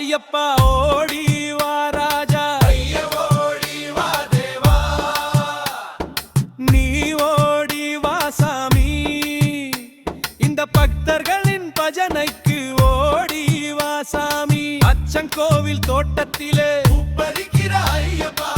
ஐயப்பா ஓடி வா ராஜா. நீ ஓடி வா சாமி. இந்த பக்தர்களின் பஜனைக்கு ஓடி வா சாமி. அச்சங்கோவில் தோட்டத்திலே. உப்பரிக்கிற ஐயப்பா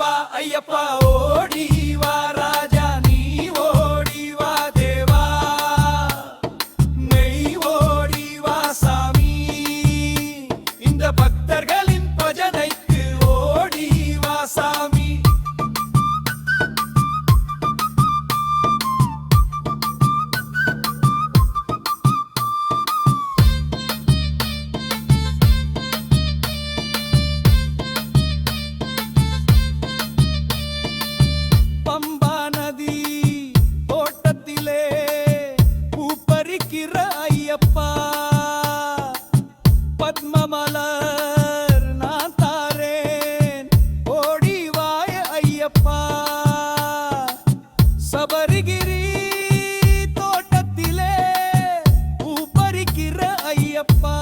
வா ஐயப்பா ஓடி வாரா பத்மமலர் நான் தாரேன். ஓடிவாய ஐயப்பா சபரிகிரி தோட்டத்திலே பூப்பறிக்கிற ஐயப்பா.